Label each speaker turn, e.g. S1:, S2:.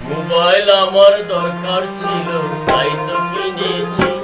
S1: Mobile আমার দরকার ছিল তাই তো কিনেছি।